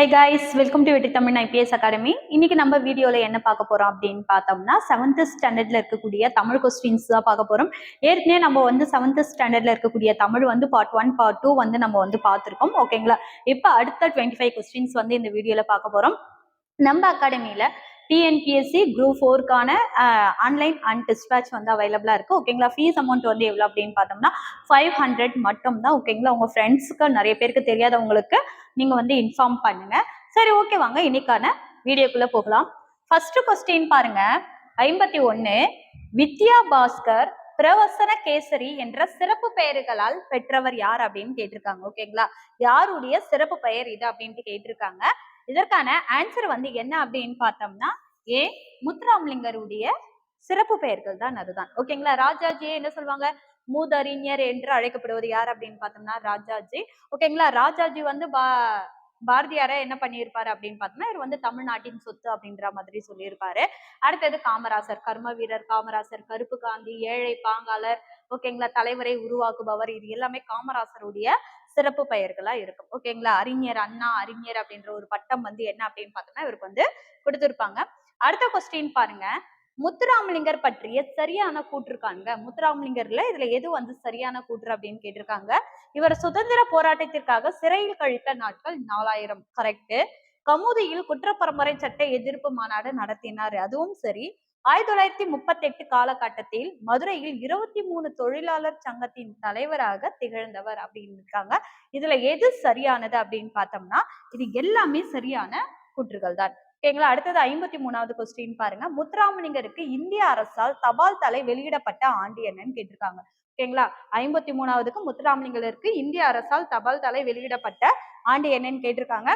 High guys welcome to வெற்றி Tamil IPS academy இன்னைக்கு நம்ம வீடியோல என்ன பார்க்க போறோம் அப்படின்னு பார்த்தோம்னா செவன்த் ஸ்டாண்டர்ட்ல இருக்கக்கூடிய தமிழ் கொஸ்டின்ஸ் தான் பார்க்க போறோம். ஏற்கனவே நம்ம வந்து செவன்த் ஸ்டாண்டர்ட்ல இருக்கக்கூடிய தமிழ் வந்து பார்ட் ஒன் பார்ட் டூ வந்து நம்ம வந்து பார்த்துருக்கோம். ஓகேங்களா இப்போ அடுத்த டுவெண்ட்டி ஃபைவ் கொஸ்டின்ஸ் வந்து இந்த வீடியோல பார்க்க போறோம். நம்ம அகாடமியில டிஎன்பிஎஸ்சி குரூப் ஃபோருக்கான ஆன்லைன் அண்ட் டிஸ்பேச் வந்து அவைலபிளாக இருக்குது ஓகேங்களா ஃபீஸ் அமௌண்ட் வந்து எவ்வளோ அப்படின்னு பார்த்தோம்னா ஃபைவ் ஹண்ட்ரட் மட்டும் தான் ஓகேங்களா உங்கள் ஃப்ரெண்ட்ஸுக்கு நிறைய பேருக்கு தெரியாதவங்களுக்கு நீங்கள் வந்து இன்ஃபார்ம் பண்ணுங்க. சரி ஓகே வாங்க. இன்னைக்கான வீடியோக்குள்ளே போகலாம். ஃபர்ஸ்ட் கொஸ்டின் பாருங்க. ஐம்பத்தி ஒன்று வித்யா பாஸ்கர் பிரவசன கேசரி என்ற சிறப்பு பெயர்களால் பெற்றவர் யார் அப்படின்னு கேட்டிருக்காங்க. ஓகேங்களா யாருடைய சிறப்பு பெயர் இது அப்படின்ட்டு கேட்டிருக்காங்க. இதற்கான ஆன்சர் வந்து என்ன அப்படின்னு பார்த்தோம்னா ஏ. முத்துராமலிங்கருடைய சிறப்பு பெயர்கள் தான் அதுதான் ஓகேங்களா ராஜாஜியே என்ன சொல்லுவாங்க? மூதறிஞர் என்று அழைக்கப்படுவது யார் அப்படின்னு பார்த்தோம்னா ராஜாஜி. ஓகேங்களா ராஜாஜி வந்து பா பாரதியார என்ன பண்ணியிருப்பாரு அப்படின்னு பார்த்தோம்னா இவர் வந்து தமிழ்நாட்டின் சொத்து அப்படின்ற மாதிரி சொல்லியிருப்பாரு. அடுத்தது காமராசர் கர்ம வீரர் காமராசர் கருப்பு காந்தி ஏழை பாங்காளர் ஓகேங்களா தலைவரை உருவாக்குபவர் இது எல்லாமே காமராசருடைய சிறப்பு பெயர்களா இருக்கும். ஓகேங்களா அறிஞர் அண்ணா அறிஞர் அப்படின்ற ஒரு பட்டம் வந்து என்ன அப்படின்னு பார்த்தோம்னா இவருக்கு வந்து கொடுத்துருப்பாங்க. அடுத்த கொஸ்டின் பாருங்க. முத்துராமலிங்கர் பற்றிய சரியான கூற்று காண்க முத்துராமலிங்கர்ல இதுல எது வந்து சரியான கூற்று அப்படின்னு கேட்டிருக்காங்க. இவர் சுதந்திர போராட்டத்திற்காக சிறையில் கழித்த நாட்கள் நாலாயிரம். கரெக்ட் கமுதியில் குற்றப்பரம்பரை சட்ட எதிர்ப்பு மாநாடு நடத்தினார். அதுவும் சரி. ஆயிரத்தி தொள்ளாயிரத்தி முப்பத்தி எட்டு காலகட்டத்தில் மதுரையில் இருபத்தி மூணு தொழிலாளர் சங்கத்தின் தலைவராக திகழ்ந்தவர் அப்படின்னு இருக்காங்க. இதுல எது சரியானது அப்படின்னு பார்த்தோம்னா இது எல்லாமே சரியான கூற்றுகள் தான். ஓகேங்களா? அடுத்தது ஐம்பத்தி மூணாவது கொஸ்டின் பாருங்க. முத்துராமலிங்கருக்கு இந்திய அரசால் தபால் தலை வெளியிடப்பட்ட ஆண்டு என்னன்னு கேட்டிருக்காங்க. ஓகேங்களா? ஐம்பத்தி மூணாவதுக்கு முத்துராமலிங்கருக்கு இந்திய அரசால் தபால் தலை வெளியிடப்பட்ட ஆண்டு என்னன்னு கேட்டிருக்காங்க.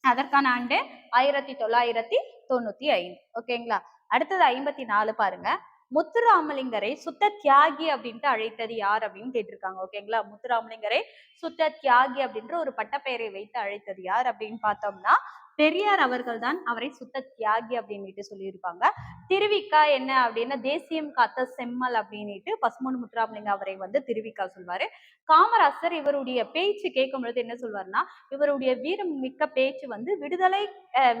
அதற்கான ஆண்டு ஆயிரத்தி தொள்ளாயிரத்தி தொண்ணூத்தி ஐந்து. ஓகேங்களா? அடுத்தது ஐம்பத்தி நாலு பாருங்க. முத்துராமலிங்கரை சுத்த தியாகி அப்படின்ட்டு அழைத்தது யார் அப்படின்னு கேட்டிருக்காங்க ஓகேங்களா? முத்துராமலிங்கரை சுத்த தியாகி அப்படின்ற ஒரு பட்டப்பெயரை வைத்து அழைத்தது யார் அப்படின்னு பார்த்தோம்னா பெரியார் அவர்கள் தான் அவரை சுத்த தியாகி அப்படின்ட்டு சொல்லியிருப்பாங்க. திருவிக்கா என்ன அப்படின்னா தேசியம் காத்த செம்மல் அப்படின்ட்டு பசுமன் முத்துராமலிங்க அவரை வந்து திருவிக்கா சொல்வாரு. காமராசர் இவருடைய பேச்சு கேட்கும் பொழுது என்ன சொல்வாருன்னா இவருடைய வீரம் மிக்க பேச்சு வந்து விடுதலை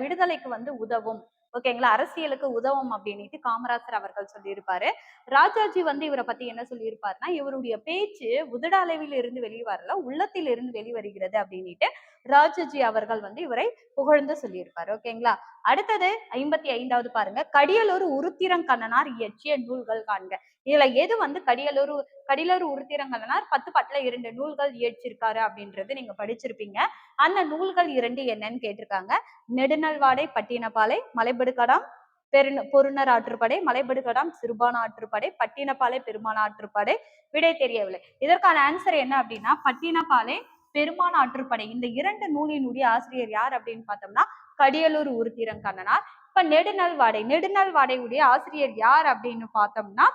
விடுதலைக்கு வந்து உதவும். ஓகேங்களா? அரசியலுக்கு உதவும் அப்படின்ட்டு காமராசர் அவர்கள் சொல்லியிருப்பாரு. ராஜாஜி வந்து இவரை பத்தி என்ன சொல்லியிருப்பாருன்னா இவருடைய பேச்சு உதடாளவில் இருந்து வெளியே வரல உள்ளத்தில் இருந்து வெளிவருகிறது அப்படின்ட்டு ராஜாஜி அவர்கள் வந்து இவரை புகழ்ந்து சொல்லியிருப்பார். ஓகேங்களா? அடுத்தது ஐம்பத்தி ஐந்தாவது பாருங்க. கடியலூர் உருத்திரங்கண்ணனார் இயற்றிய நூல்கள் காண்க. இதுல எது வந்து கடியலூர் கடியலூர் உருத்திரங்கண்ணனார்? பத்து பட்டுல இரண்டு நூல்கள் இயற்றிருக்காரு அப்படின்றது நீங்க படிச்சிருப்பீங்க. அந்த நூல்கள் இரண்டு என்னன்னு கேட்டிருக்காங்க. நெடுநல்வாடை பட்டினப்பாலை மலைபடுகடாம் பெருந பொருணர் ஆற்றுப்படை மலைபடுகடாம் சிறுபான ஆற்றுப்படை பட்டினப்பாலை பெருமான ஆற்றுப்படை விடை தெரியவில்லை. இதற்கான ஆன்சர் என்ன அப்படின்னா பட்டினப்பாலை பெருமான ஆற்றுப்படை. இந்த இரண்டு நூலினுடைய ஆசிரியர் யார் அப்படின்னு பார்த்தோம்னா கடியலூர் உருத்திரங்கண்ணனார். இப்ப நெடுநல் வாடை நெடுநல் வாடையுடைய ஆசிரியர் யார் அப்படின்னு பார்த்தோம்னா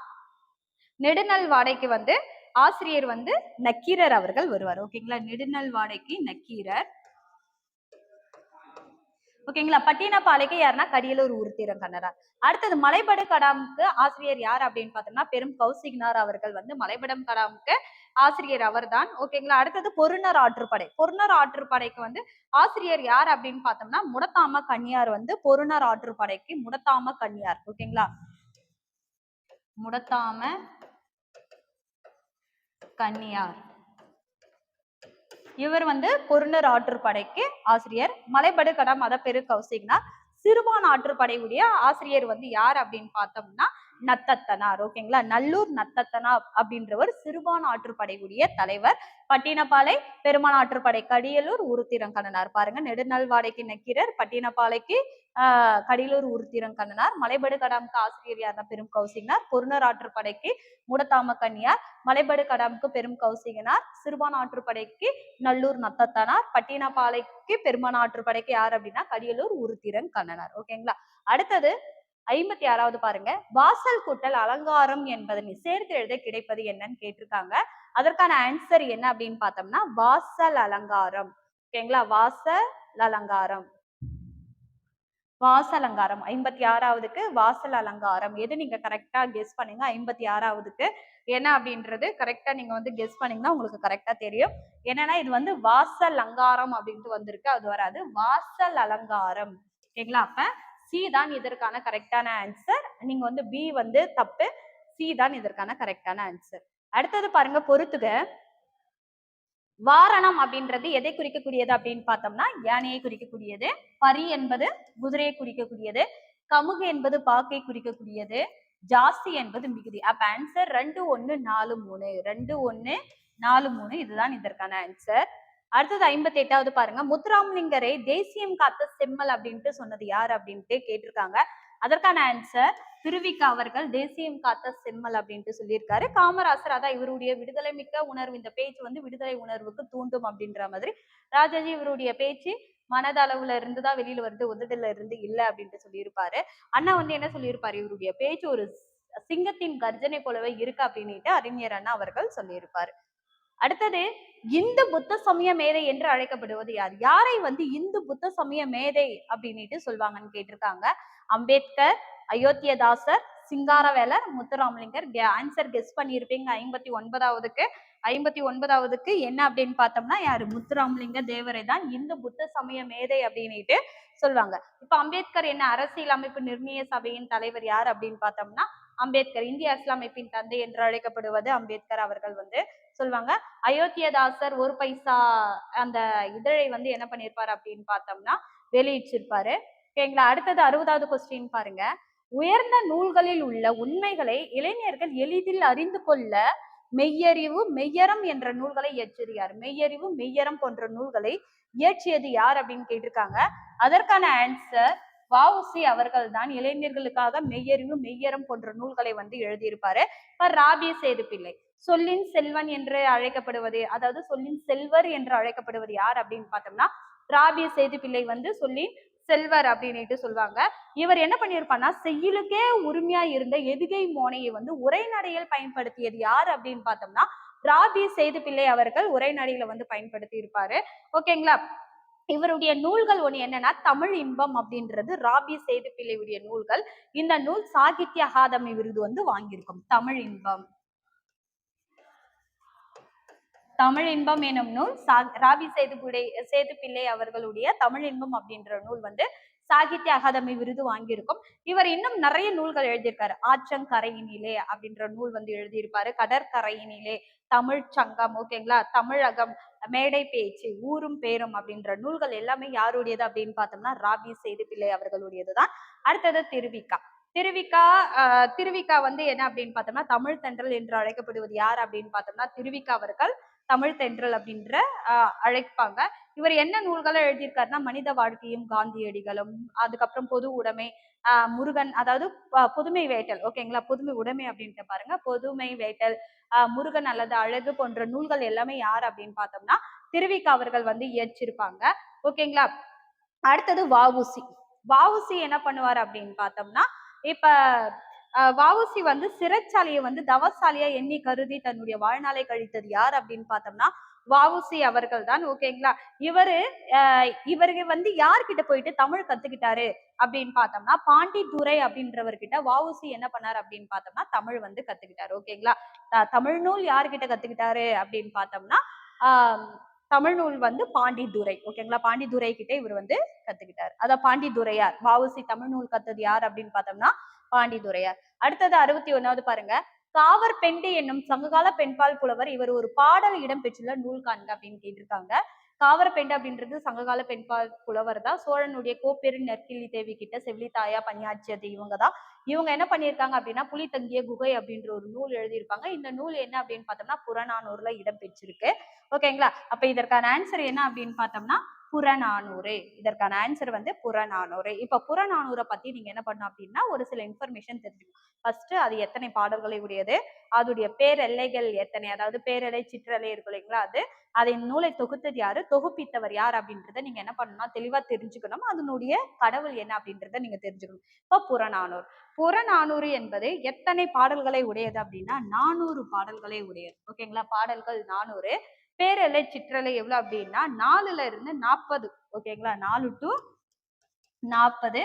நெடுநல் வாடைக்கு வந்து ஆசிரியர் வந்து நக்கீரர் அவர்கள் வருவார். ஓகேங்களா? நெடுநல் வாடைக்கு நக்கீரர் ஓகேங்களா பட்டினப்பாலைக்கு யாருன்னா கடியலூர் உருத்திரம் கண்ணரா அடுத்தது மலைபடு கடாமுக்கு ஆசிரியர் யார் அப்படின்னு பார்த்தோம்னா பெரும் கௌசிக்னார் அவர்கள் வந்து மலைபடம் கடாமுக்கு ஆசிரியர் அவர் தான் ஓகேங்களா அடுத்தது பொருணர் ஆற்றுப்படை. பொருணர் ஆற்றுப்படைக்கு வந்து ஆசிரியர் யார் அப்படின்னு பார்த்தோம்னா முடத்தாம கன்னியார் வந்து பொருணர் ஆற்றுப்படைக்கு முடத்தாம கன்னியார். ஓகேங்களா முடத்தாம கன்னியார். இவர் வந்து பொருணர் ஆற்றுப்படைக்கு ஆசிரியர். மலைபடுகடா மத பெரு கௌசிக்னா சிறுவான் ஆற்றுப்படையுடைய ஆசிரியர் வந்து யார் அப்படின்னு பார்த்தோம்னா நத்தத்தனார் ஓகேங்களா? நல்லூர் நத்தத்தனா அப்படின்றவர் சிறுபான் ஆற்றுப்படைக்குடிய தலைவர். பட்டினப்பாலை பெருமாள் ஆற்றுப்படை கடியலூர் உருத்திரங்கண்ணனார். பாருங்க நெடுநல்வாடைக்கு நக்கீரர் பட்டினப்பாலைக்கு ஆஹ் கடியலூர் உருத்திரங்கண்ணனார். மலைபடு கடாமுக்கு ஆசிரியர் யாருன்னா? பெரும் கௌசிகனார். பொருணர் ஆற்றுப்படைக்கு முடத்தாம கன்னியார். மலைபடு கடாமுக்கு பெரும் கௌசிகனார். சிறுபான் ஆற்றுப்படைக்கு நல்லூர் நத்தத்தனார். பட்டினப்பாலைக்கு பெருமாள் ஆற்றுப்படைக்கு யார் அப்படின்னா? கடியலூர் உருத்திரங்கண்ணனார். ஓகேங்களா? அடுத்தது ஐம்பத்தி ஆறாவது பாருங்க. வாசல் கூட்டல் அலங்காரம் என்பதனை சேர்த்து எழுத கிடைப்பது என்னன்னு கேட்டிருக்காங்க. அதற்கான ஆன்சர் என்ன அப்படின்னு பார்த்தோம்னா வாசல் அலங்காரம். ஓகேங்களா வாசல் அலங்காரம். வாசல் அலங்காரம். ஐம்பத்தி ஆறாவதுக்கு வாசல் அலங்காரம். எது நீங்க கரெக்டா கெஸ் பண்ணுங்க? ஐம்பத்தி ஆறாவதுக்கு என்ன அப்படின்றது கரெக்டா நீங்க வந்து கெஸ் பண்ணீங்கன்னா உங்களுக்கு கரெக்டா தெரியும். என்னன்னா இது வந்து வாசல் அலங்காரம் அப்படின்ட்டு வந்திருக்கு. அது வராது. வாசல் அலங்காரம். ஓகேங்களா அப்ப சி தான் இதற்கான கரெக்டான ஆன்சர் நீங்க வந்து பி வந்து தப்பு சி தான் இதற்கான கரெக்டான ஆன்சர் அடுத்தது பாருங்க பொறுத்துக. வாரணம் அப்படின்றது எதை குறிக்கக்கூடியது அப்படின்னு பார்த்தோம்னா யானையை குறிக்கக்கூடியது பரி என்பது குதிரையை குறிக்கக்கூடியது கமுகு என்பது பாக்கை குறிக்கக்கூடியது ஜாஸ்தி என்பது மிகுதி. அப்ப ஆன்சர் ரெண்டு ஒன்னு நாலு மூணு. ரெண்டு ஒன்னு நாலு மூணு இதுதான் இதற்கான ஆன்சர் அடுத்தது ஐம்பத்தி எட்டாவது பாருங்க. முத்துராமலிங்கரை தேசியம் காத்த செம்மல் அப்படின்ட்டு சொன்னது யார் அப்படின்ட்டு கேட்டிருக்காங்க. அதற்கான ஆன்சர் திருவிக்க அவர்கள் தேசியம் காத்த செம்மல் அப்படின்ட்டு சொல்லியிருக்காரு. காமராசர் அதான் இவருடைய விடுதலை மிக்க உணர்வு. இந்த பேச்சு வந்து விடுதலை உணர்வுக்கு தூண்டும் அப்படின்ற மாதிரி. ராஜாஜி இவருடைய பேச்சு மனதளவுல இருந்து தான் வெளியில வருது உதடுல இருந்து இல்ல அப்படின்ட்டு சொல்லியிருப்பாரு. அண்ணா வந்து என்ன சொல்லியிருப்பாரு? இவருடைய பேச்சு ஒரு சிங்கத்தின் கர்ஜனை போலவே இருக்கு அப்படின்ட்டு அறிஞர் அண்ணா அவர்கள் சொல்லியிருப்பாரு. அடுத்தது இந்து புத்த சமய மேதை என்று அழைக்கப்படுவது யார்? யாரை வந்து இந்து புத்த சமய மேதை அப்படின்னுட்டு சொல்லுவாங்கன்னு கேட்டிருக்காங்க. அம்பேத்கர் அயோத்தியதாசர் சிங்காரவேலர் முத்துராமலிங்கர். ஆன்சர் கெஸ் பண்ணியிருப்பீங்க. ஐம்பத்தி ஒன்பதாவதுக்கு. ஐம்பத்தி ஒன்பதாவதுக்கு என்ன அப்படின்னு பார்த்தோம்னா யாரு? முத்துராமலிங்க தேவரை தான் இந்து புத்த சமய மேதை அப்படின்னுட்டு சொல்லுவாங்க இப்ப அம்பேத்கர் என்ன அரசியல் அமைப்பு நிர்ணய சபையின் தலைவர் யார் அப்படின்னு பார்த்தோம்னா அம்பேத்கர் இந்திய அரசியலமைப்பின் தந்தை என்று அழைக்கப்படுவது அம்பேத்கர் அவர்கள் வந்து சொல்லுவாங்க அயோத்தியதாசர் ஒரு பைசா அந்த இதழை வந்து என்ன பண்ணியிருப்பாரு அப்படின்னு பார்த்தோம்னா வெளியிட்டிருப்பாரு. ஓகேங்களா? அடுத்தது அறுபதாவது கொஸ்டின் பாருங்க. உயர்ந்த நூல்களில் உள்ள உண்மைகளை இளைஞர்கள் எளிதில் அறிந்து கொள்ள மெய்யறிவு மெய்யரம் என்ற நூல்களை இயற்றியார் மெய்யறிவு மெய்யரம் போன்ற நூல்களை இயற்றியது யார் அப்படின்னு கேட்டிருக்காங்க. அதற்கான ஆன்சர் வஉசி அவர்கள் தான் இளைஞர்களுக்காக மெய்யறிவு மெய்யரம் போன்ற நூல்களை வந்து எழுதியிருப்பாரு. இப்ப ராபிய சேது பிள்ளை சொல்லின் செல்வன் என்று அழைக்கப்படுவது அதாவது சொல்லின் செல்வர் என்று அழைக்கப்படுவது யார் அப்படின்னு பார்த்தோம்னா ராபிய சேது பிள்ளை வந்து சொல்லின் செல்வர் அப்படின்னுட்டு சொல்லுவாங்க. இவர் என்ன பண்ணியிருப்பார்னா செய்யலுக்கே உரிமையா இருந்த எதுகை மோனையை வந்து உரைநடையில் பயன்படுத்தியது யார் அப்படின்னு பார்த்தோம்னா ராபி சேது பிள்ளை அவர்கள் உரைநடையில வந்து பயன்படுத்தி இருப்பாரு ஓகேங்களா? இவருடைய நூல்கள் ஒண்ணு என்னன்னா தமிழ் இன்பம் அப்படின்றது ராபி செய்து பிள்ளையுடைய நூல்கள். இந்த நூல் சாகித்ய அகாதமி விருது வந்து வாங்கியிருக்கும். தமிழ் இன்பம். தமிழ் இன்பம் எனும் நூல் சா ராபி சேதுபுடை சேது பிள்ளை அவர்களுடைய தமிழ் இன்பம் அப்படின்ற நூல் வந்து சாகித்ய அகாதமி விருது வாங்கியிருக்கும். இவர் இன்னும் நிறைய நூல்கள் எழுதியிருக்காரு. ஆற்றங்கரையினிலே அப்படின்ற நூல் வந்து எழுதியிருப்பாரு. கடற்கரையினிலே தமிழ் சங்கம் ஓகேங்களா தமிழகம் மேடை பேச்சு ஊரும் பேரும் அப்படின்ற நூல்கள் எல்லாமே யாருடையது அப்படின்னு பார்த்தோம்னா ராபி சேது பிள்ளை அவர்களுடையது தான் அடுத்தது திருவிக்கா. திருவிக்கா திருவிக்கா வந்து என்ன அப்படின்னு பார்த்தோம்னா தமிழ் தென்றல் என்று அழைக்கப்படுவது யார் அப்படின்னு பார்த்தோம்னா திருவிக்கா அவர்கள். தமிழ் தென்றல் அப்படின்ற அழைப்பாங்க. இவர் என்ன நூல்களை எழுதியிருக்காருன்னா மனித வாழ்க்கையும் காந்தியடிகளும் அதுக்கப்புறம் பொது உடைமை முருகன் அதாவது புதுமை வேட்டல் ஓகேங்களா புதுமை உடைமை அப்படின்ட்டு பாருங்க. புதுமை வேட்டல் முருகன் அல்லது அழகு போன்ற நூல்கள் எல்லாமே யார் அப்படின்னு பார்த்தோம்னா திருவிக்கா அவர்கள் வந்து இயற்றிருப்பாங்க. ஓகேங்களா அடுத்தது வஉசி வஉசி என்ன பண்ணுவார் அப்படின்னு பார்த்தோம்னா இப்ப வாவுசி வந்து சிறைச்சாலையை வந்து தவசாலையா எண்ணி கருதி தன்னுடைய வாழ்நாளை கழித்தது யார் அப்படின்னு பார்த்தோம்னா வாவுசி அவர்கள் தான். ஓகேங்களா இவரு ஆஹ் இவருக்கு வந்து யார்கிட்ட போயிட்டு தமிழ் கத்துக்கிட்டாரு அப்படின்னு பார்த்தோம்னா பாண்டித்துரை அப்படின்றவர்கிட்ட வாவுசி என்ன பண்ணாரு அப்படின்னு பார்த்தோம்னா தமிழ் வந்து கத்துக்கிட்டாரு. ஓகேங்களா தமிழ் நூல் யார்கிட்ட கத்துக்கிட்டாரு அப்படின்னு பார்த்தோம்னா தமிழ் நூல் வந்து பாண்டித்துரை ஓகேங்களா பாண்டித்துரை கிட்ட இவர் வந்து கத்துக்கிட்டாரு. அதான் பாண்டித்துரையார் வாவுசி தமிழ் நூல் கத்தது யார் அப்படின்னு பார்த்தோம்னா பாண்டிதுரையார். அடுத்தது அறுபத்தி ஒன்னாவது பாருங்க. காவர் பெண்டு என்னும் சங்ககால பெண்பால் புலவர் இவர் ஒரு பாடல் இடம் பெற்றுள்ள நூல் காண்க அப்படின்னு கேட்டிருக்காங்க. காவர பெண்டு அப்படின்றது சங்ககால பெண்பால் புலவர் தான். சோழனுடைய கோப்பெரு நெற்கிள்ளி தேவி கிட்ட செவிலி தாயா பணியாற்றியது இவங்க தான். இவங்க என்ன பண்ணியிருக்காங்க அப்படின்னா புலி தங்கிய குகை அப்படின்ற ஒரு நூல் எழுதியிருப்பாங்க. இந்த நூல் என்ன அப்படின்னு பார்த்தோம்னா புறநானூறுல இடம் பெற்றிருக்கு ஓகேங்களா? அப்ப இதற்கான ஆன்சர் என்ன அப்படின்னு பார்த்தோம்னா புறநானூறு. இதற்கான ஆன்சர் வந்து புறநானூறு. இப்ப புறநானூரை பத்தி நீங்க என்ன பண்ணணும் அப்படின்னா ஒரு சில இன்ஃபர்மேஷன் தெரிஞ்சுக்கணும். ஃபர்ஸ்ட் அது எத்தனை பாடல்களை உடையது அதோடைய பேரெல்லைகள் எத்தனை அதாவது பேரலை சிற்றலை இருக்கும் இல்லைங்களா அது அதை நூலை தொகுத்தது யாரு தொகுப்பித்தவர் யார் அப்படின்றத நீங்க என்ன பண்ணணும்னா தெளிவா தெரிஞ்சுக்கணும். அதனுடைய கடவுள் என்ன அப்படின்றத நீங்க தெரிஞ்சுக்கணும். இப்போ புறநானூறு. புறநானூறு என்பது எத்தனை பாடல்களை உடையது அப்படின்னா நானூறு பாடல்களை உடையது. ஓகேங்களா? பாடல்கள் நானூறு. பேரலை சிற்றலை எவ்வளோ அப்படின்னா நாலுல இருந்து நாற்பது ஓகேங்களா நாலு டு நாற்பது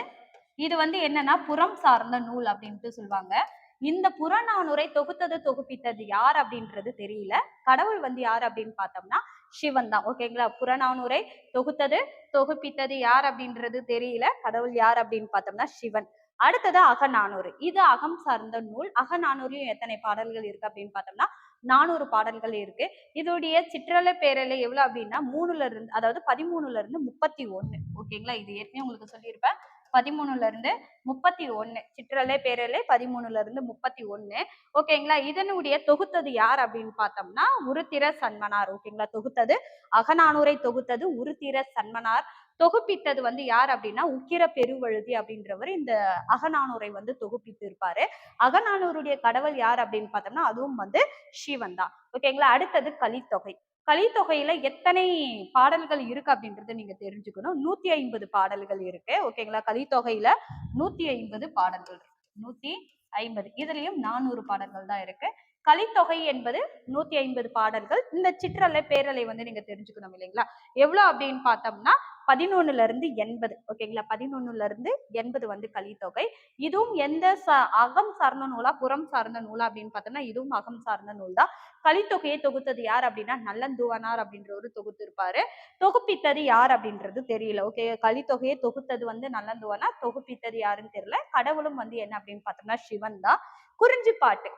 இது வந்து என்னன்னா புறம் சார்ந்த நூல் அப்படின்ட்டு சொல்லுவாங்க. இந்த புறநானூரை தொகுத்தது தொகுப்பித்தது யார் அப்படின்றது தெரியல. கடவுள் வந்து யார் அப்படின்னு பார்த்தோம்னா சிவன் தான். ஓகேங்களா புறநானூரை தொகுத்தது தொகுப்பித்தது யார் அப்படின்றது தெரியல. கடவுள் யார் அப்படின்னு பார்த்தோம்னா சிவன். அடுத்தது அகநானூறு. இது அகம் சார்ந்த நூல். அகநானூர்லயும் எத்தனை பாடல்கள் இருக்கு அப்படின்னு பார்த்தோம்னா நானூறு பாடல்கள் இருக்கு. இதோடைய சிற்றலை பேரலை எவ்வளவு அப்படின்னா மூணுல இருந்து அதாவது பதிமூணுல இருந்து முப்பத்தி ஒண்ணு. ஓகேங்களா? இது ஏற்கனவே உங்களுக்கு சொல்லியிருப்பேன். பதிமூணுல இருந்து முப்பத்தி ஒண்ணு. சிற்றலை பேரலை பதிமூணுல இருந்து முப்பத்தி ஒண்ணு. ஓகேங்களா இதனுடைய தொகுத்தது யார் அப்படின்னு பார்த்தோம்னா உருத்திர சன்மனார் ஓகேங்களா தொகுத்தது அகநானூரை தொகுத்தது உருத்திர சன்மனார் தொகுப்பித்தது வந்து யார் அப்படின்னா உக்கிர பெருவழுதி அப்படின்றவர் இந்த அகநானூரை வந்து தொகுப்பித்து இருப்பாரு அகநானூருடைய கடவுள் யார் அப்படின்னு பார்த்தோம்னா அதுவும் வந்து சிவன் தான். ஓகேங்களா அடுத்தது கலித்தொகை. கலித்தொகையில எத்தனை பாடல்கள் இருக்கு அப்படின்றத நீங்க தெரிஞ்சுக்கணும். நூத்தி ஐம்பது பாடல்கள் இருக்கு. ஓகேங்களா கலித்தொகையில நூத்தி ஐம்பது பாடல்கள் இருக்கு. நூத்தி ஐம்பது. இதுலயும் நானூறு பாடல்கள் தான் இருக்கு. கலித்தொகை என்பது நூத்தி ஐம்பது பாடல்கள். இந்த சிற்றலை பேரலை வந்து நீங்க தெரிஞ்சுக்கணும் இல்லைங்களா? எவ்வளவு அப்படின்னு பார்த்தோம்னா பதினொன்னுல இருந்து எண்பது. ஓகேங்களா? பதினொன்னுல இருந்து எண்பது வந்து கலித்தொகை. இதுவும் எந்த ச அகம் சார்ந்த நூலா புறம் சார்ந்த நூலா அப்படின்னு பார்த்தோம்னா இதுவும் அகம் சார்ந்த நூல் தான். கலித்தொகையை தொகுத்தது யார் அப்படின்னா நல்லந்துவனார் அப்படின்றவரு தொகுத்து இருப்பாரு. தொகுப்பித்தது யார் அப்படின்றது தெரியல. ஓகே கலித்தொகையை தொகுத்தது வந்து நல்லந்துவனார் தொகுப்பித்தது யாருன்னு தெரியல. கடவுளும் வந்து என்ன அப்படின்னு பார்த்தோம்னா சிவன் தான். குறிஞ்சி பாட்டு.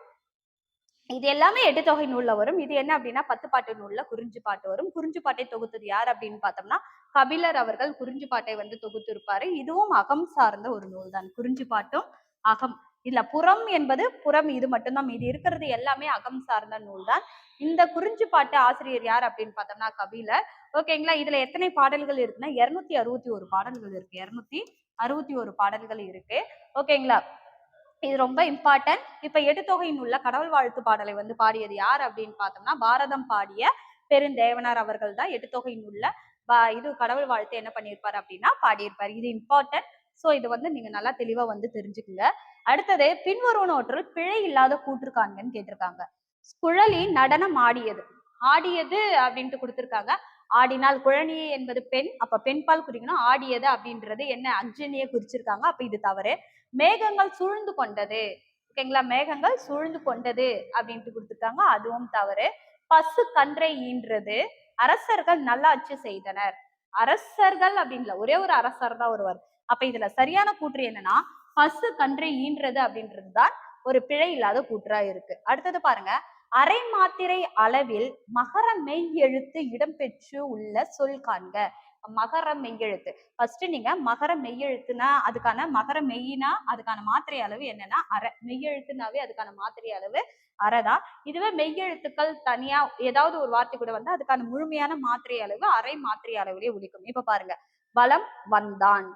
இது எல்லாமே எட்டு தொகை நூல்ல வரும். இது என்ன அப்படின்னா பத்து பாட்டு நூல்ல குறிஞ்சி பாட்டு வரும். குறிஞ்சி பாட்டை தொகுத்தது யார் அப்படின்னு பார்த்தோம்னா கபிலர் அவர்கள் குறிஞ்சி பாட்டை வந்து தொகுத்து இருப்பாரு இதுவும் அகம் சார்ந்த ஒரு நூல் தான். குறிஞ்சி பாட்டும் அகம். இல்ல புறம் என்பது புறம் இது மட்டும்தான். மீதி இருக்கிறது எல்லாமே அகம் சார்ந்த நூல் தான். இந்த குறிஞ்சி பாட்டு ஆசிரியர் யார் அப்படின்னு பார்த்தோம்னா கபிலர். ஓகேங்களா? இதுல எத்தனை பாடல்கள் இருக்குன்னா இருநூத்தி அறுபத்தி ஒரு பாடல்கள் இருக்கு. இருநூத்தி அறுபத்தி ஒரு பாடல்கள் இருக்கு. ஓகேங்களா? இது ரொம்ப இம்பார்ட்டன்ட் இப்ப எடுத்தொகையின் உள்ள கடவுள் வாழ்த்து பாடலை வந்து பாடியது யார் அப்படின்னு பார்த்தோம்னா பாரதம் பாடிய பெருந்தேவனார் அவர்கள் தான் எடுத்தொகையின் உள்ள பா- இது கடவுள் வாழ்த்து என்ன பண்ணியிருப்பார் அப்படின்னா பாடியிருப்பார். இது இம்பார்ட்டன்ட் ஸோ இது வந்து நீங்க நல்லா தெளிவா வந்து தெரிஞ்சுக்குங்க. அடுத்தது பின்வருவனவற்றில் பிழை இல்லாத கூற்று காண்கன்னு கேட்டிருக்காங்க. குழலி நடனம் ஆடியது. ஆடியது அப்படின்ட்டு கொடுத்துருக்காங்க. ஆடினால் குழனி என்பது பெண். அப்ப பெண்பால் குறிக்கணும். ஆடியது அப்படின்றது என்ன? அக்ஜனியை குறிச்சிருக்காங்க. அப்ப இது தவறு. மேகங்கள் சூழ்ந்து கொண்டது. ஓகேங்களா மேகங்கள் சூழ்ந்து கொண்டது அப்படின்ட்டு கொடுத்துருக்காங்க. அதுவும் தவறு. பசு கன்றை ஈன்றது. அரசர்கள் நல்லாட்சி செய்தனர். அரசர்கள் அப்படின்ல ஒரே ஒரு அரசர் தான் ஒருவர். அப்ப இதுல சரியான கூற்று என்னன்னா பசு கன்றை ஈன்றது அப்படின்றது தான் ஒரு பிழை இல்லாத கூற்றா இருக்கு. அடுத்தது பாருங்க. அரை மாத்திரை அளவில் மகர மெய் எழுத்து இடம்பெற்று உள்ள சொல் காண்க. மகர மெய்யெழுத்து. ஃபர்ஸ்ட் நீங்க மகர மெய்யெழுத்துனா அதுக்கான மகர மெய்யினா அதுக்கான மாத்திரை அளவு என்னன்னா அரை மெய்யெழுத்துனாவே அதுக்கான மாத்திரை அளவு அரை தான் இதுவே மெய்யெழுத்துக்கள் தனியா ஏதாவது ஒரு வார்த்தை கூட வந்து அதுக்கான முழுமையான மாத்திரை அளவு அரை மாத்திரை அளவுலயே ஒலிக்கும். இப்ப பாருங்க. வளம் வந்தான்.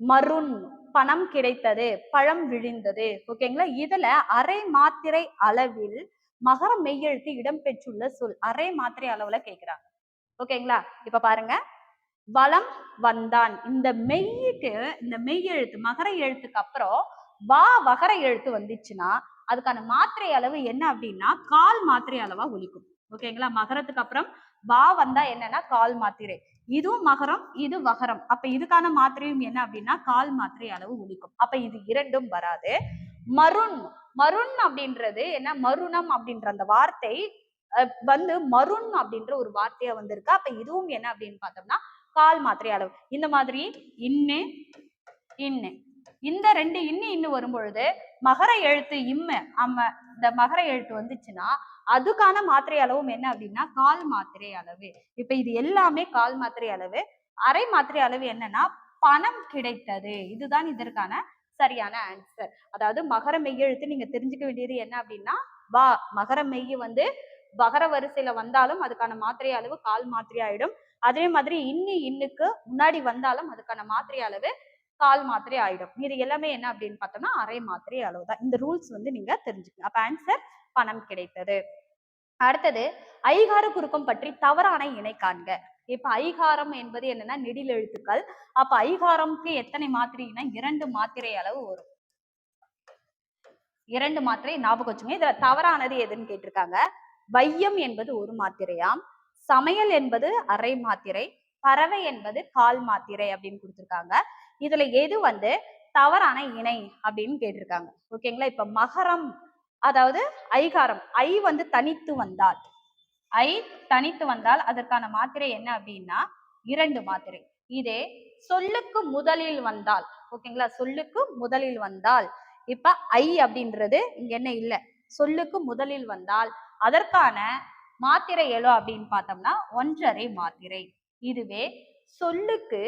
மருண் பணம் கிடைத்தது. பழம் விழிந்தது. ஓகேங்களா இதுல அரை மாத்திரை அளவில் மகர மெய்யெழுத்து இடம்பெற்றுள்ள சொல். அரை மாத்திரை அளவுல கேக்குறாங்க. ஓகேங்களா இப்ப பாருங்க. வலம் வந்தான். இந்த மெய்க்கு இந்த மெய் எழுத்து மகர எழுத்துக்கு அப்புறம் வா வகர எழுத்து வந்துச்சுன்னா அதுக்கான மாத்திரை அளவு என்ன அப்படின்னா கால் மாத்திரை அளவா ஒழிக்கும் ஓகேங்களா மகரத்துக்கு அப்புறம் வா வந்தா என்னன்னா கால் மாத்திரை. இதுவும் மகரம் இது வகரம். அப்ப இதுக்கான மாத்திரையும் என்ன அப்படின்னா கால் மாத்திரை அளவு ஒழிக்கும் அப்ப இது இரண்டும் வராது. மருண். மருண் அப்படின்றது என்ன? மருணம் அப்படின்ற அந்த வார்த்தை வந்து மருண் அப்படின்ற ஒரு வார்த்தையா வந்திருக்கு. அப்ப இதுவும் என்ன அப்படின்னு பார்த்தோம்னா கால் மாத்திரை அளவு. இந்த மாதிரி இன்னு இன்னு. இந்த ரெண்டு இன்னு இன்னு வரும்பொழுது மகர எழுத்து இம்ம அம்ம இந்த மகர எழுத்து வந்துச்சுன்னா அதுக்கான மாத்திரை அளவும் என்ன அப்படின்னா கால் மாத்திரை அளவு. இப்ப இது எல்லாமே கால் மாத்திரை அளவு. அரை மாத்திரை அளவு என்னன்னா பணம் கிடைத்தது. இதுதான் இதற்கான சரியான ஆன்சர் அதாவது மகர மெய்யெழுத்து நீங்க தெரிஞ்சுக்க வேண்டியது என்ன அப்படின்னா வா. மகர மெய்ய வந்து மகர வரிசையில வந்தாலும் அதுக்கான மாத்திரை அளவு கால் மாத்திரை ஆயிடும். அதே மாதிரி இன்னி இன்னுக்கு முன்னாடி வந்தாலும் அதுக்கான மாத்திரை அளவு கால் மாத்திரை ஆயிடும். இது எல்லாமே என்ன அப்படின்னு பார்த்தோம்னா அரை மாத்திரை அளவு தான். இந்த ரூல்ஸ் வந்து நீங்க தெரிஞ்சுக்கணும் அப்ப ஆன்சர் பணம் கிடைத்தது. அடுத்தது ஐகார குறுக்கம் பற்றி தவறான இணை காண்க. இப்ப ஐகாரம் என்பது என்னன்னா நெடில் எழுத்துக்கள். அப்ப ஐகாரம்க்கு எத்தனை மாத்திரைனா இரண்டு மாத்திரை அளவு வரும். இரண்டு மாத்திரை ஞாபகம் வச்சுங்க இதுல தவறானது எதுன்னு கேட்டிருக்காங்க. வையம் என்பது ஒரு மாத்திரையாம். சமையல் என்பது அரை மாத்திரை பறவை என்பது கால் மாத்திரை அப்படின்னு கொடுத்துருக்காங்க. இதுல எது வந்து தவறான இணை அப்படின்னு கேட்டிருக்காங்க. ஓகேங்களா? இப்ப மகரம் அதாவது ஐகாரம் ஐ வந்து தனித்து வந்தால் ஐ தனித்து வந்தால் அதற்கான மாத்திரை என்ன அப்படின்னா இரண்டு மாத்திரை. இதே சொல்லுக்கு முதலில் வந்தால் ஓகேங்களா? சொல்லுக்கு முதலில் வந்தால் இப்ப ஐ அப்படின்றது இங்க என்ன இல்லை. சொல்லுக்கு முதலில் வந்தால் அதற்கான மாத்திரை எவ்வளோ அப்படின்னு பார்த்தோம்னா ஒன்றரை மாத்திரை. இதுவே சொல்லுக்கு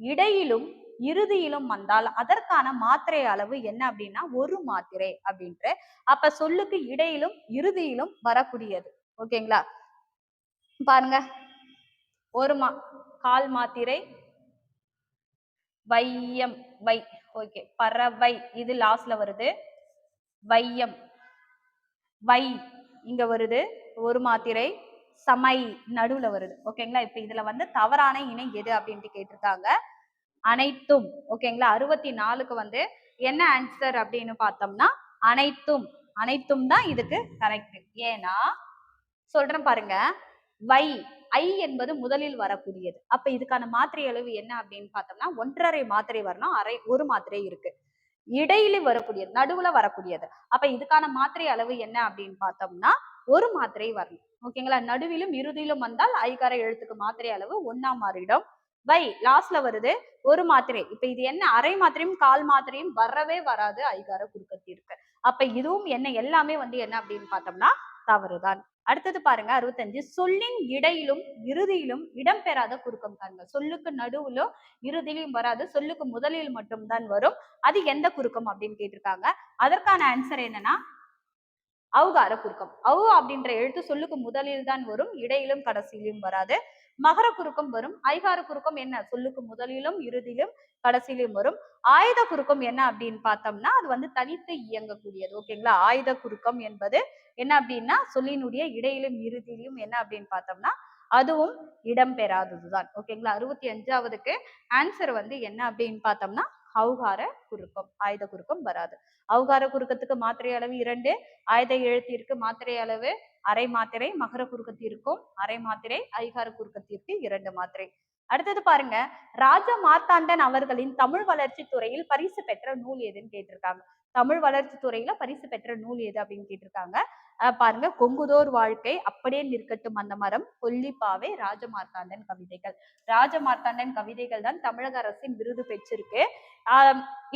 இடையிலும் இறுதியிலும் வந்தால் அதற்கான மாத்திரை அளவு என்ன அப்படின்னா ஒரு மாத்திரை அப்படின்ட்டு அப்ப சொல்லுக்கு இடையிலும் இறுதியிலும் வரக்கூடியது. ஓகேங்களா? பாருங்க. ஒரு மா கால் மாத்திரை வையம் வை ஓகே பறவை இது லாஸ்ட்ல வருது. வையம் வை இங்க வருது. ஒரு மாத்திரை சமை நடுவுல வருது. ஓகேங்களா இப்ப இதுல வந்து தவறான இணை எது அப்படின்ட்டு கேட்டிருக்காங்க. அனைத்தும் ஓகேங்களா அறுபத்தி நாலுக்கு வந்து என்ன ஆன்சர் அப்படின்னு பார்த்தோம்னா அனைத்தும் அனைத்தும் தான் இதுக்கு கரெக்ட் ஏன்னா சொல்றேன் பாருங்க. வை ஐ என்பது முதலில் வரக்கூடியது. அப்ப இதுக்கான மாத்திரை அளவு என்ன அப்படின்னு பார்த்தோம்னா ஒன்றரை மாத்திரை வரணும் அரை ஒரு மாத்திரை இருக்கு. இடையில வரக்கூடியது நடுவுல வரக்கூடியது. அப்ப இதுக்கான மாத்திரை அளவு என்ன அப்படின்னு பார்த்தோம்னா ஒரு மாத்திரை வரணும். ஓகேங்களா நடுவிலும் இறுதியிலும் வந்தால் ஐகார எழுத்துக்கு மாத்திரை அளவு ஒன்னா மாறிடும் வை லாஸ்ட்ல வருது ஒரு மாத்திரை. இப்ப இது என்ன? அரை மாத்திரையும் கால் மாத்திரையும் வரவே வராது ஐகார குறுக்கத்திற்கு. அப்ப இதுவும் என்ன? எல்லாமே வந்து என்ன அப்படின்னு பார்த்தோம்னா தவறுதான். அடுத்தது பாருங்க அறுபத்தஞ்சு. சொல்லின் இடையிலும் இறுதியிலும் இடம்பெறாத குறுக்கம் காண்க சொல்லுக்கு நடுவிலும் இறுதியிலும் வராது சொல்லுக்கு முதலில் மட்டும்தான் வரும். அது எந்த குறுக்கம் அப்படின்னு கேட்டிருக்காங்க. அதற்கான ஆன்சர் என்னன்னா அவுகார குறுக்கம். அவு அப்படின்ற எழுத்து சொல்லுக்கு முதலில் தான் வரும் இடையிலும் கடைசியிலும் வராது. மகர குறுக்கம் வரும். ஐகார குறுக்கம் என்ன? சொல்லுக்கு முதலிலும் இறுதியிலும் கடைசியிலும் வரும். ஆயுத குறுக்கம் என்ன அப்படின்னு பார்த்தோம்னா அது வந்து தனித்து இயங்கக்கூடியது. ஓகேங்களா ஆயுத குறுக்கம் என்பது என்ன அப்படின்னா சொல்லினுடைய இடையிலும் இறுதியிலும் என்ன அப்படின்னு பார்த்தோம்னா அதுவும் இடம்பெறாததுதான். ஓகேங்களா அறுபத்தி அஞ்சாவதுக்கு ஆன்சர் வந்து என்ன அப்படின்னு பார்த்தோம்னா அவுகார குறுக்கம் ஆயுத குறுக்கம் வராது. அவுகார குறுக்கத்துக்கு மாத்திரை அளவு இரண்டு ஆயுத எழுத்திற்கு மாத்திரை அளவு அரை மாத்திரை மகர குறுக்கத்திற்கும் அரை மாத்திரை ஐகார குறுக்கத்திற்கு இரண்டு மாத்திரை. அடுத்தது பாருங்க ராஜ மார்த்தாண்டன் அவர்களின் தமிழ் வளர்ச்சி துறையில் பரிசு பெற்ற நூல் எதுன்னு கேட்டிருக்காங்க. தமிழ் வளர்ச்சி துறையில பரிசு பெற்ற நூல் எது அப்படின்னு கேட்டிருக்காங்க. பாருங்க கொங்குதோர் வாழ்க்கை அப்படியே நிற்கட்டும் அந்த மரம் கொல்லிப்பாவை ராஜமார்த்தாண்டன் கவிதைகள். ராஜமார்த்தாண்டன் கவிதைகள் தான் தமிழக அரசின் விருது பெற்றிருக்கு.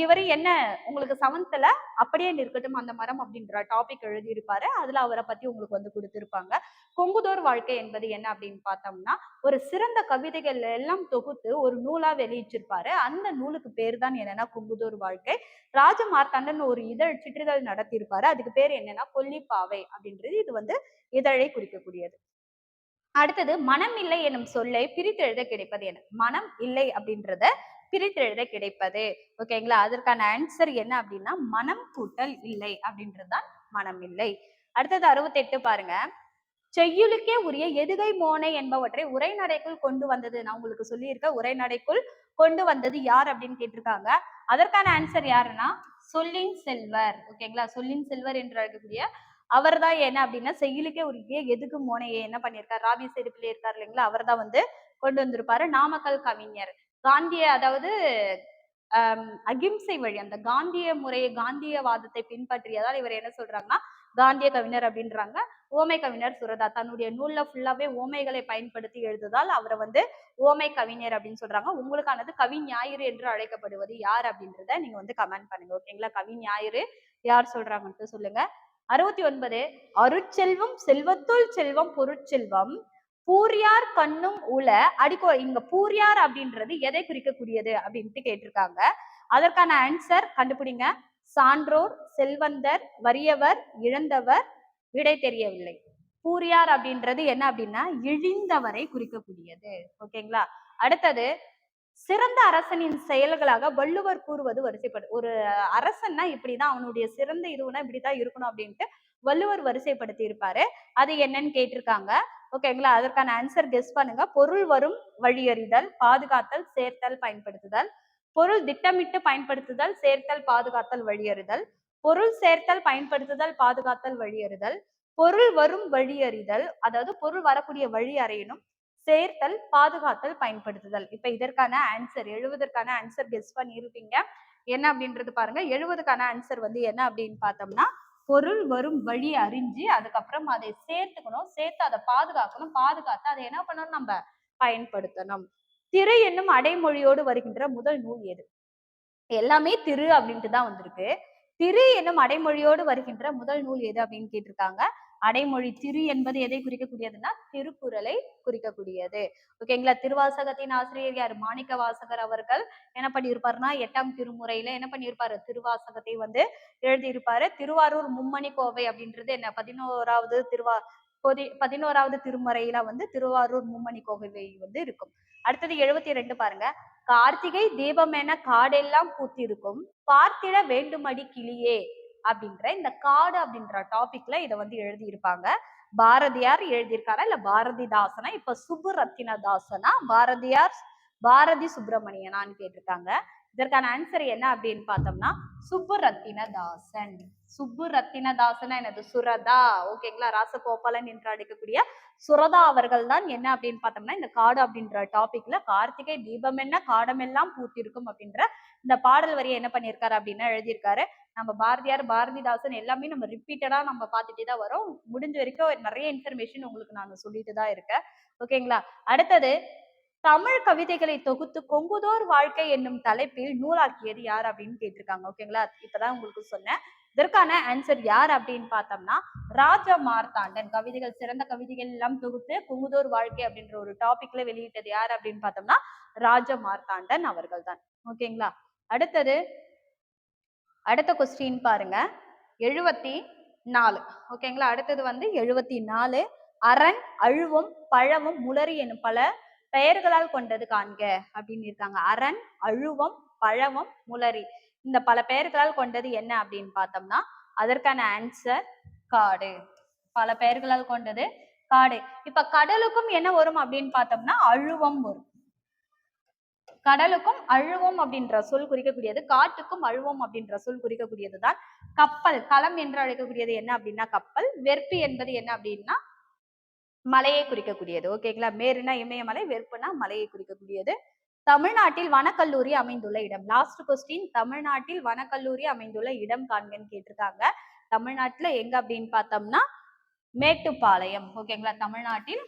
இவர் என்ன உங்களுக்கு செவன்த்ல அப்படியே நிற்கட்டும் அந்த மரம் அப்படின்ற டாபிக் எழுதியிருப்பாரு. அதுல அவரை பத்தி உங்களுக்கு வந்து கொடுத்திருப்பாங்க. கொங்குதோர் வாழ்க்கை என்பது என்ன அப்படின்னு பார்த்தோம்னா ஒரு சிறந்த கவிதைகள் எல்லாம் தொகுத்து ஒரு நூலா வெளியிட்டிருப்பாரு. அந்த நூலுக்கு பேர் தான் என்னன்னா கொங்குதோர் வாழ்க்கை. ராஜமார்த்தாண்டன் ஒரு இதழ் சிற்றிதழ் நடத்தியிருப்பாரு. அதுக்கு பேர் என்னன்னா கொல்லிப்பாவை அப்படின்றது. இது வந்து இதழை குறிக்கக்கூடியது. அடுத்தது மனம் இல்லை எனும் சொல்லை பிரித்தெழுத கிடைப்பது என. மனம் இல்லை அப்படின்றத பிரித்தெழுத கிடைப்பது. ஓகேங்களா அதற்கான ஆன்சர் என்ன அப்படின்னா மனம் கூட்டல் இல்லை அப்படின்றதுதான் மனம் இல்லை. அடுத்தது அறுபத்தெட்டு பாருங்க. செய்யுளுக்கே உரிய எதுகை மோனை என்பவற்றை உரைநடைக்குள் கொண்டு வந்தது. நான் உங்களுக்கு சொல்லியிருக்கேன் உரைநடைக்குள் கொண்டு வந்தது யார் அப்படின்னு கேட்டிருக்காங்க. அதற்கான ஆன்சர் யாருன்னா சொல்லின் செல்வர். ஓகேங்களா சொல்லின் செல்வர் என்று அழைக்கக்கூடிய அவர் தான் என்ன அப்படின்னா செய்யுளுக்கே உரிய எதுக்கு மோனையை என்ன பண்ணியிருக்காரு? ராபி செருப்பிலே இருக்கார் இல்லைங்களா? அவர் தான் வந்து கொண்டு வந்திருப்பாரு. நாமக்கல் கவிஞர். காந்திய அதாவது அகிம்சை வழி அந்த காந்திய முறையை காந்தியவாதத்தை பின்பற்றியதால் இவர் என்ன சொல்றாங்கன்னா காந்திய கவிஞர் அப்படின்றாங்க. ஓமை கவிஞர் சுரதா தன்னுடைய நூல்ல ஃபுல்லாவே ஓமைகளை பயன்படுத்தி எழுதுதால் அவரை வந்து ஓமை கவிஞர் அப்படின்னு சொல்றாங்க. உங்களுக்கானது கவி ஞாயிறு என்று அழைக்கப்படுவது யார் அப்படின்றத நீங்க வந்து கமெண்ட் பண்ணுங்க ஓகேங்களா கவி ஞாயிறு யார் சொல்றாங்கன்ட்டு சொல்லுங்க. அறுபத்தி ஒன்பது அருட்செல்வம் செல்வத்துள் செல்வம் பொருட்செல்வம் பூரியார் கண்ணும் உல அடிக்கோ இங்க பூரியார் அப்படின்றது எதை குறிக்கக்கூடியது அப்படின்ட்டு கேட்டிருக்காங்க. அதற்கான ஆன்சர் கண்டுபிடிங்க. சான்றோர் செல்வந்தர் வறியவர் இழந்தவர் விடை தெரியவில்லை. பூரியார் அப்படின்றது என்ன அப்படின்னா இழிந்தவரை குறிக்கக்கூடியது. ஓகேங்களா? அடுத்தது சிறந்த அரசனின் செயல்களாக வள்ளுவர் கூறுவது வரிசைப்படு ஒரு அரசன்னா இப்படிதான் அவனுடைய சிறந்த இதுவுனா இப்படிதான் இருக்கணும் அப்படின்ட்டு வள்ளுவர் வரிசைப்படுத்தி இருப்பாரு அது என்னன்னு கேட்டிருக்காங்க. ஓகேங்களா அதற்கான ஆன்சர் கெஸ் பண்ணுங்க. பொருள் வரும் வழியறிதல் பாதுகாத்தல் சேர்த்தல் பயன்படுத்துதல். பொருள் திட்டமிட்டு பயன்படுத்துதல் சேர்த்தல் பாதுகாத்தல் வழியறிதல். பொருள் சேர்த்தல் பயன்படுத்துதல் பாதுகாத்தல் வழியறிதல். பொருள் வரும் வழியறிதல் அதாவது பொருள் வரக்கூடிய வழி அறியணும் சேர்த்தல் பாதுகாத்தல் பயன்படுத்துதல். இப்ப இதற்கான ஆன்சர் எழுவதற்கான ஆன்சர் கெஸ் பண்ணியிருப்பீங்க. என்ன அப்படின்றது பாருங்க. எழுவதுக்கான ஆன்சர் வந்து என்ன அப்படின்னு பார்த்தோம்னா பொருள் வரும் வழி அறிஞ்சு அதுக்கப்புறம் அதை சேர்த்துக்கணும். சேர்த்து அதை பாதுகாக்கணும். பாதுகாத்து அதை என்ன பண்ணணும்? நம்ம பயன்படுத்தணும். திரு என்னும் அடைமொழியோடு வருகின்ற முதல் நூல் எது? எல்லாமே திரு அப்படின்ட்டு தான் வந்திருக்கு. திரு என்னும் அடைமொழியோடு வருகின்ற முதல் நூல் எது அப்படின்னு கேட்டிருக்காங்க. அடைமொழி திரு என்பது எதை குறிக்கக்கூடியதுன்னா திருக்குறளை குறிக்கக்கூடியது. ஓகேங்களா திருவாசகத்தின் ஆசிரியர் யார்? மாணிக்க வாசகர் அவர்கள் என்ன பண்ணியிருப்பாருன்னா எட்டாம் திருமுறையில என்ன பண்ணியிருப்பாரு? திருவாசகத்தை வந்து எழுதியிருப்பாரு. திருவாரூர் மும்மணி கோவை அப்படின்றது என்ன? பதினோராவது திருவா பொதி பதினோராவது திருமுறையில வந்து திருவாரூர் மும்மணி கோவை வந்து இருக்கும். அடுத்தது எழுபத்தி ரெண்டு பாருங்க. கார்த்திகை தீபம் என காடெல்லாம் பூத்திருக்கும். பார்த்திட வேண்டுமடி கிளியே. அப்படின்ற இந்த காடு அப்படின்ற டாபிக்ல இதை வந்து எழுதியிருப்பாங்க. பாரதியார் எழுதியிருக்காரா? இல்ல பாரதிதாசனா? இப்ப சுப்புரத்தினதாசனா? பாரதியார் பாரதி சுப்பிரமணியனான்னு கேட்டிருக்காங்க. இதற்கான ஆன்சர் என்ன அப்படின்னு பார்த்தோம்னா சுப்புரத்தினதாசன். சுப்புரத்தினதாசனா என்னது? சுரதா. ஓகேங்களா ராசகோபாலன் என்று அழைக்கக்கூடிய சுரதா அவர்கள் தான் என்ன அப்படின்னு பார்த்தோம்னா இந்த காடு அப்படின்ற டாபிக்ல கார்த்திகை தீபம் என்ன காடமெல்லாம் பூத்திருக்கும் அப்படின்ற இந்த பாடல் வரியை என்ன பண்ணியிருக்காரு அப்படின்னா எழுதியிருக்காரு. நம்ம பாரதியார் பாரதிதாசன் எல்லாமே நம்ம ரிப்பீட்டடா நம்ம பார்த்துட்டே தான் வரோம். முடிஞ்ச வரைக்கும் நிறைய இன்ஃபர்மேஷன் உங்களுக்கு நான் சொல்லிட்டு தான் இருக்கேன். ஓகேங்களா அடுத்தது தமிழ் கவிதைகளை தொகுத்து கொங்குதோர் வாழ்க்கை என்னும் தலைப்பில் நூலாக்கியது யார் அப்படின்னு கேட்டிருக்காங்க ஓகேங்களா இப்பதான் உங்களுக்கு சொன்னேன். இதற்கான ஆன்சர் யார் அப்படின்னு பார்த்தோம்னா ராஜ மார்த்தாண்டன் கவிதைகள் சிறந்த கவிதைகள் எல்லாம் தொகுத்து குங்குதோர் வாழ்க்கை அப்படின்ற ஒரு டாபிக்ல வெளியிட்டது யார் அப்படின்னு பார்த்தோம்னா ராஜ மார்த்தாண்டன் அவர்கள் தான் ஓகேங்களா அடுத்தது அடுத்த கொஸ்டின் பாருங்க. எழுபத்தி நாலு ஓகேங்களா அடுத்தது வந்து எழுபத்தி நாலு அரண் அழுவும் பழமும் முளரி எனும் பல பெயர்களால் கொண்டது காண்க அப்படின்னு இருக்காங்க. அரண் அழுவம் பழவம் முளரி இந்த பல பெயர்களால் கொண்டது என்ன அப்படின்னு பார்த்தோம்னா அதற்கான ஆன்சர் காடு. பல பெயர்களால் கொண்டது காடு. இப்ப கடலுக்கும் என்ன வரும் அப்படின்னு பார்த்தோம்னா அழுவம் வரும். கடலுக்கும் அழுவம் அப்படின்ற சொல் குறிக்கக்கூடியது காட்டுக்கும் அழுவம் அப்படின்ற சொல் குறிக்கக்கூடியது தான் கப்பல். களம் என்று அழைக்கக்கூடியது என்ன அப்படின்னா கப்பல். வெற்பி என்பது என்ன அப்படின்னா மலையை குறிக்கக்கூடியது. ஓகேங்களா மேருனா இமயமலை வெறுப்புனா மலையை குறிக்கக்கூடியது. தமிழ்நாட்டில் வனக்கல்லூரி அமைந்துள்ள இடம். லாஸ்ட் கொஸ்டின் தமிழ்நாட்டில் வனக்கல்லூரி அமைந்துள்ள இடம் காண்கன்னு கேட்டிருக்காங்க. தமிழ்நாட்டுல எங்க அப்படின்னு பார்த்தோம்னா மேட்டுப்பாளையம். ஓகேங்களா தமிழ்நாட்டில்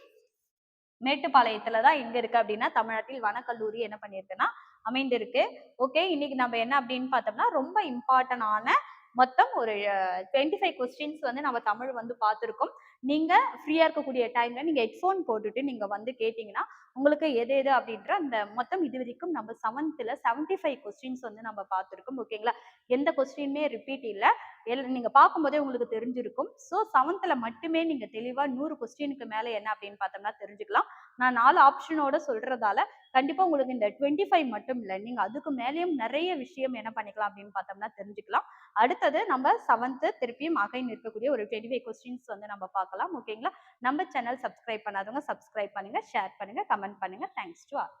மேட்டுப்பாளையத்துல தான் எங்க இருக்கு அப்படின்னா தமிழ்நாட்டில் வனக்கல்லூரி என்ன பண்ணியிருக்குன்னா அமைந்திருக்கு. ஓகே இன்னைக்கு நம்ம என்ன அப்படின்னு பார்த்தோம்னா ரொம்ப இம்பார்ட்டன்டான மொத்தம் ஒரு டுவெண்ட்டி ஃபைவ் கொஸ்டின்ஸ் வந்து நம்ம தமிழ் வந்து பார்த்துருக்கோம். நீங்கள் ஃப்ரீயாக இருக்கக்கூடிய டைமில் நீங்கள் ஹெட்ஃபோன் போட்டுட்டு நீங்கள் வந்து கேட்டிங்கன்னா உங்களுக்கு எது எது அப்படின்ற அந்த மொத்தம் இது வரைக்கும் நம்ம செவன்த்தில் செவன்ட்டி ஃபைவ் கொஸ்டின்ஸ் வந்து நம்ம பார்த்துருக்கோம் ஓகேங்களா எந்த கொஸ்டினுமே ரிப்பீட் இல்லை. எல் நீங்கள் பார்க்கும்போதே உங்களுக்கு தெரிஞ்சிருக்கும். ஸோ செவன்த்தில் மட்டுமே நீங்கள் தெளிவாக நூறு கொஸ்டினுக்கு மேலே என்ன அப்படின்னு பார்த்தோம்னா தெரிஞ்சுக்கலாம். நான் நாலு ஆப்ஷனோட சொல்கிறதால கண்டிப்பாக உங்களுக்கு இந்த டுவெண்ட்டி ஃபைவ் மட்டும் இல்லை. நீங்கள் அதுக்கு மேலேயும் நிறைய விஷயம் என்ன பண்ணிக்கலாம் அப்படின்னு பார்த்தோம்னா தெரிஞ்சுக்கலாம். அடுத்தது நம்ம செவன்த்து திருப்பியும் அகைன் இருக்கக்கூடிய ஒரு டுவெண்ட்டி ஃபைவ் கொஸ்டின்ஸ் வந்து நம்ம பார்க்கலாம். பார்க்கலாம். ஓகேங்களா? நம்ம சேனல் சப்ஸ்கிரைப் பண்ணாதவங்க சப்ஸ்கிரைப் பண்ணுங்க ஷேர் பண்ணுங்க கமெண்ட் பண்ணுங்க. Thanks to all